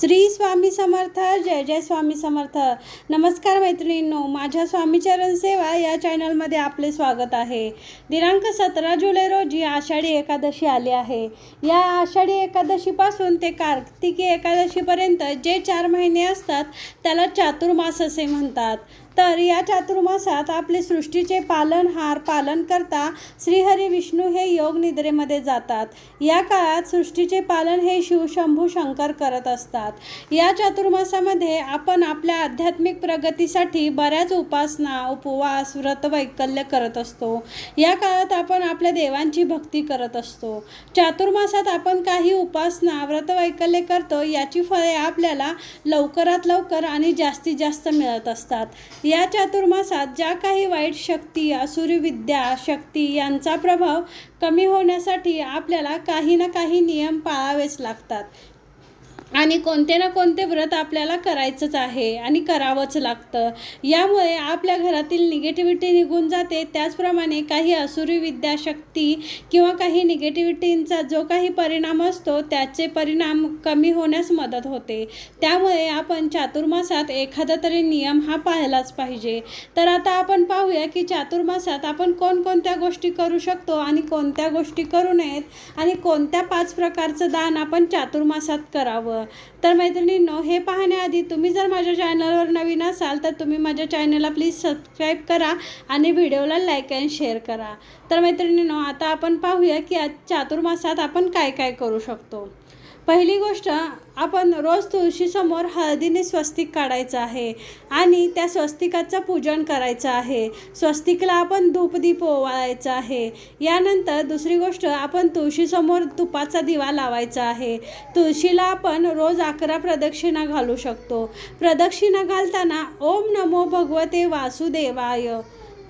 श्री स्वामी समर्थ जय जय स्वामी समर्थ. नमस्कार मैत्रिणींनो माझ्या स्वामीचरण सेवा या चॅनलमध्ये आपले स्वागत आहे. दिनांक सतरा जुलै रोजी आषाढी एकादशी आली आहे. या आषाढी एकादशीपासून ते कार्तिकी एकादशीपर्यंत जे चार महिने असतात त्याला चातुर्मास असे म्हणतात. तर या चातुर्मासात आपले सृष्टीचे पालनहार पालन करता श्रीहरी विष्णू हे योग निद्रेमध्ये जातात. या काळात सृष्टीचे पालन हे शिवशंभू शंकर करत असतात. या चातुर्मासामध्ये आपण आपल्या आध्यात्मिक प्रगतीसाठी बऱ्याच उपासना उपवास व्रत वैकल्य करत असतो. या काळात आपण आपल्या देवांची भक्ती करत असतो. चातुर्मासात आपण काही उपासना व्रत वैकल्य करतो याची फळे आपल्याला लवकरात लवकर आणि जास्तीत जास्त मिळत असतात. या चातुर्मासात ज्या काही वाईट शक्ती असुरी विद्या शक्ती यांचा प्रभाव कमी होण्यासाठी आपल्याला काही ना काही नियम पाळावेच लागतात. आणि कोणते ना कोणते व्रत आपल्याला करायचंच आहे आणि करावंच लागतं. यामुळे आपल्या घरातील निगेटिव्हिटी निघून जाते. त्याचप्रमाणे काही असुरी विद्याशक्ती किंवा काही निगेटिव्हिटींचा जो काही परिणाम असतो त्याचे परिणाम कमी होण्यास मदत होते. त्यामुळे आपण चातुर्मासात एखादा तरी नियम हा पाहायलाच पाहिजे. तर आता आपण पाहूया की चातुर्मासात आपण कोणकोणत्या गोष्टी करू शकतो आणि कोणत्या गोष्टी करू नयेत आणि कोणत्या पाच प्रकारचं दान आपण चातुर्मासात करावं? तर मैत्रिणींनो हे पाहण्याआधी तुम्ही जर माझ्या चॅनलवर नवीन असाल तर तुम्ही माझ्या चॅनलला प्लीज सबस्क्राईब करा आणि व्हिडिओला लाईक अँड शेअर करा. तर मैत्रिणींनो आता आपण पाहूया की आज चातुर्मासात आपण काय काय करू शकतो. पहिली गोष्ट आपण रोज तुळशीसमोर हळदीने स्वस्तिक काढायचं आहे आणि त्या स्वस्तिकाचं पूजन करायचं आहे. स्वस्तिकला आपण धूपदीप ओवाळायचं आहे. यानंतर दुसरी गोष्ट आपण तुळशीसमोर तुपाचा दिवा लावायचा आहे. तुळशीला आपण रोज अकरा प्रदक्षिणा घालू शकतो. प्रदक्षिणा घालताना ओम नमो भगवते वासुदेवाय.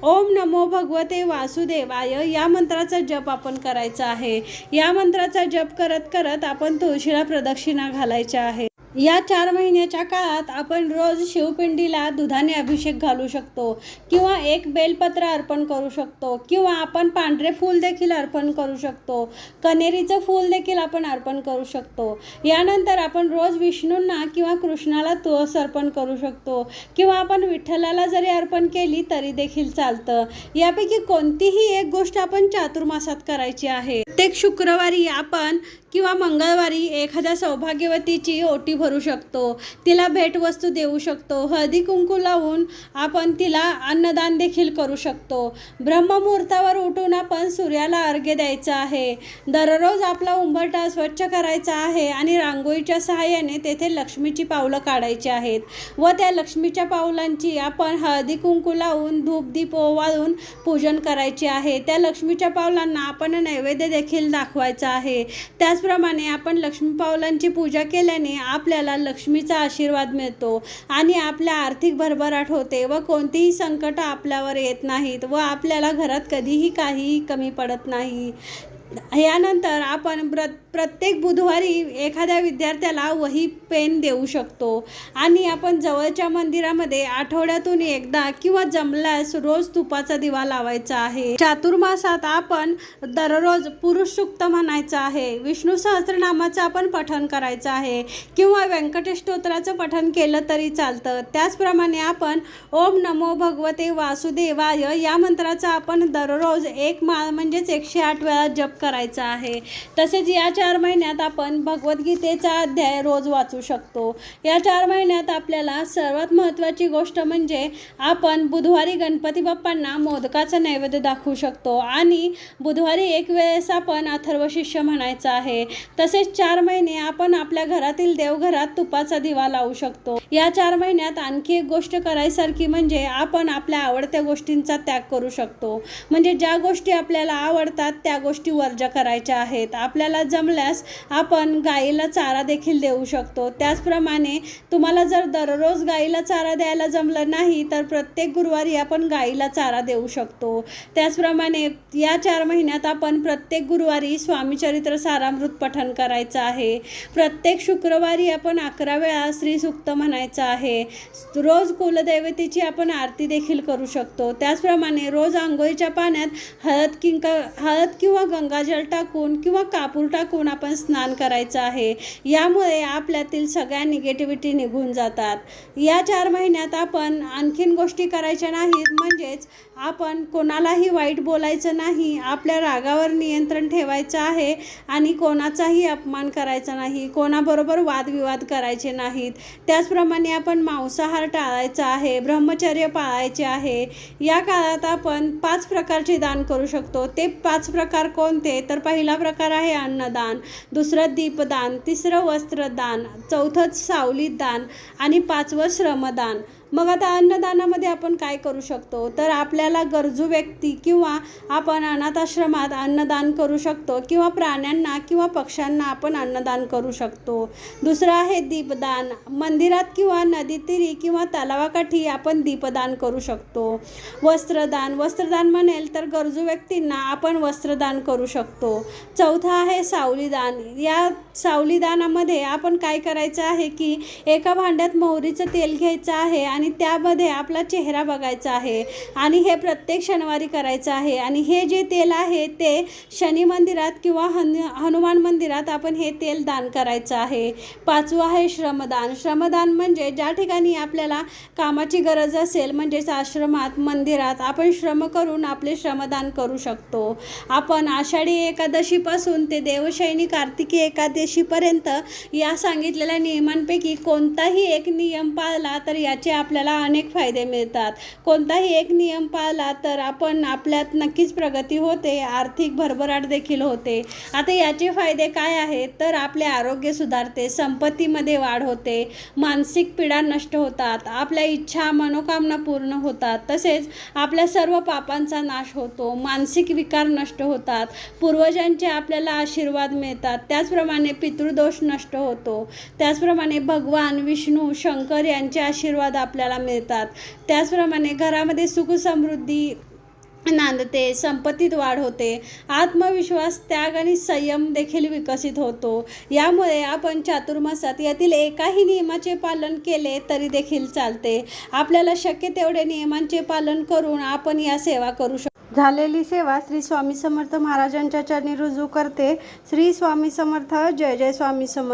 ओम नमो भगवते वासुदेवाय. या मंत्राचा जप आपण करायचा आहे. या मंत्राचा जप करत करत आपण तुळशीला प्रदक्षिणा घालायच्या आहे या चार महिन्याच्या काळात आपण रोज शिवपिंडीला दुधाने अभिषेक घालू शकतो किंवा एक बेलपत्र अर्पण करू शकतो किंवा आपण पांढरे फूल देखील अर्पण करू शकतो. कनेरीचं फूल देखील आपण अर्पण करू शकतो. यानंतर आपण रोज विष्णूंना किंवा कृष्णाला तुळस अर्पण करू शकतो किंवा आपण विठ्ठलाला जरी अर्पण केली तरी देखील चालतं. यापैकी कोणतीही एक गोष्ट आपण चातुर्मासात करायची आहे. प्रत्येक शुक्रवारी आपण किंवा मंगळवारी एखाद्या सौभाग्यवतीची ओटी भरू शकतो. तिला भेटवस्तू देऊ शकतो. हळदी कुंकू लावून आपण तिला अन्नदान देखील करू शकतो. ब्रह्ममुहूर्तावर उठून आपण सूर्याला अर्घ्य द्यायचं आहे. दररोज आपला उंबरठा स्वच्छ करायचा आहे आणि रांगोळीच्या सहाय्याने तेथे लक्ष्मीची पावलं काढायची आहेत. व त्या लक्ष्मीच्या पावलांची आपण हळदी कुंकू लावून धूपदीप ओवाळून पूजन करायचे आहे. त्या लक्ष्मीच्या पावलांना आपण नैवेद्य देखील दाखवायचा आहे. त्याचप्रमाणे आपण लक्ष्मी पावलांची पूजा केल्याने आपल्याला लक्ष्मीचा आशीर्वाद मिळतो आणि आपल्या आर्थिक भरभराट होते व कोणतीही संकट आपल्यावर येत नाहीत व आपल्याला घरात कधीही काहीही कमी पडत नाही. यानंतर आपण प्र प्रत्येक बुधवारी एखाद्या विद्यार्थ्याला वही पेन देऊ शकतो. आणि आपण जवळच्या मंदिरामध्ये आठवड्यातून एकदा किंवा जमल्यास रोज तुपाचा दिवा लावायचा आहे. चातुर्मासात आपण दररोज पुरुष सुक्त म्हणायचं आहे. विष्णू सहस्रनामाचं आपण पठण करायचं आहे. किंवा व्यंकटेश स्तोत्राचं पठण केलं तरी चालतं. त्याचप्रमाणे आपण ओम नमो भगवते वासुदेवाय या मंत्राचा आपण दररोज एक माळ म्हणजेच एकशे आठ वेळा जप करायचा आहे. तसेच या चार महिन्यात आपण भगवद्गीतेचा अध्याय रोज वाचू शकतो. या चार महिन्यात आपल्याला सर्वात महत्त्वाची गोष्ट म्हणजे आपण बुधवारी गणपती बाप्पांना मोदकाचा नैवेद्य दाखवू शकतो. आणि बुधवारी एक वेळेस आपण अथर्व शिष्य म्हणायचं आहे. तसेच चार महिने आपण आपल्या घरातील देवघरात तुपाचा दिवा लावू शकतो. या चार महिन्यात आणखी एक गोष्ट करायसारखी म्हणजे आपण आपल्या आवडत्या गोष्टींचा त्याग करू शकतो. म्हणजे ज्या गोष्टी आपल्याला आवडतात त्या गोष्टी वर्ज करायच्या आहेत. आपल्याला जमल्यास आपण गाईला चारा देखील देऊ शकतो. त्याचप्रमाणे तुम्हाला जर दररोज गाईला चारा द्यायला जमलं नाही तर प्रत्येक गुरुवारी आपण गाईला चारा देऊ शकतो. त्याचप्रमाणे या चार महिन्यात आपण प्रत्येक गुरुवारी स्वामीचरित्र सारामृत पठन करायचं आहे. प्रत्येक शुक्रवारी आपण अकरा वेळा श्रीसुक्त म्हणायचं आहे. रोज कुलदैवतेची आपण आरती देखील करू शकतो. त्याचप्रमाणे रोज आंघोळीच्या पाण्यात हळद किंक हळद किंवा गंगा गंगाजल टाकून किंवा कापूर टाकून आपण स्नान करायचं आहे. यामुळे आपल्यातील सगळ्या निगेटिव्हिटी निघून जातात. या चार महिन्यात आपण आणखीन गोष्टी करायच्या नाहीत. म्हणजेच आपण कोणालाही वाईट बोलायचं नाही. आपल्या रागावर नियंत्रण ठेवायचं आहे आणि कोणाचाही अपमान करायचा नाही. कोणाबरोबर वादविवाद करायचे नाहीत. त्याचप्रमाणे आपण मांसाहार टाळायचा आहे ब्रह्मचर्य पाळायचे आहे. या काळात आपण पाच प्रकारचे दान करू शकतो. ते पाच प्रकार कोण कोणते तर पहिला प्रकार आहे अन्नदान दुसरं दीपदान तिसरं वस्त्रदान चौथं सावलीदान आणि पाचवं श्रमदान. मग आता अन्नदानामध्ये आपण काय करू शकतो? तर आपल्याला गरजू व्यक्ती किंवा आपण अनाथाश्रमात अन्नदान करू शकतो किंवा प्राण्यांना किंवा पक्ष्यांना आपण अन्नदान करू शकतो. दुसरं आहे दीपदान. मंदिरात किंवा नदीतीरी किंवा तलावाकाठी आपण दीपदान करू शकतो. वस्त्रदान. वस्त्रदान म्हणेल तर गरजू व्यक्तींना आपण वस्त्रदान करू शकतो. चौथं आहे सावलीदान. या सावलीदानामध्ये आपण काय करायचं आहे की एका भांड्यात मोहरीचं तेल घ्यायचं आहे आणि आणि त्यामध्ये आपला चेहरा बघायचा आहे आणि हे प्रत्येक शनिवारी करायचं आहे. आणि हे जे तेल आहे ते शनी मंदिरात किंवा हन हनुमान मंदिरात आपण हे तेल दान करायचं आहे. पाचवं आहे श्रमदान. श्रमदान म्हणजे ज्या ठिकाणी आपल्याला कामाची गरज असेल म्हणजेच आश्रमात मंदिरात आपण श्रम करून आपले श्रमदान करू शकतो. आपण आषाढी एकादशीपासून ते देवशैनी कार्तिकी एकादशीपर्यंत या सांगितलेल्या नियमांपैकी कोणताही एक नियम पाळला तर याचे आपल्याला अनेक फायदे मिळतात. कोणताही एक नियम पाळला तर आपण आपल्यात नक्कीच प्रगती होते आर्थिक भरभराट देखील होते. आता याचे फायदे काय आहेत? तर आपले आरोग्य सुधारते संपत्तीमध्ये वाढ होते मानसिक पीडा नष्ट होतात आपल्या इच्छा मनोकामना पूर्ण होतात तसेच आपल्या सर्व पापांचा नाश होतो मानसिक विकार नष्ट होतात पूर्वजांचे आपल्याला आशीर्वाद मिळतात त्याचप्रमाणे पितृदोष नष्ट होतो. त्याचप्रमाणे भगवान विष्णू शंकर यांचे आशीर्वाद आपल्याला मिळतात. त्याचप्रमाणे घरामध्ये सुख समृद्धी नांदते संपत्तीत वाढ होते आत्मविश्वास त्याग आणि संयम देखील विकसित होतो. यामुळे आपण चातुर्मासात यातील एकाही नियमाचे पालन केले तरी देखील चालते. आपल्याला शक्य तेवढे नियमांचे पालन करून आपण या सेवा करू शकतो झालेली सेवा श्री स्वामी समर्थ महाराजांच्या चरणी रुजू करते. श्री स्वामी समर्थ जय जय स्वामी समर्थ.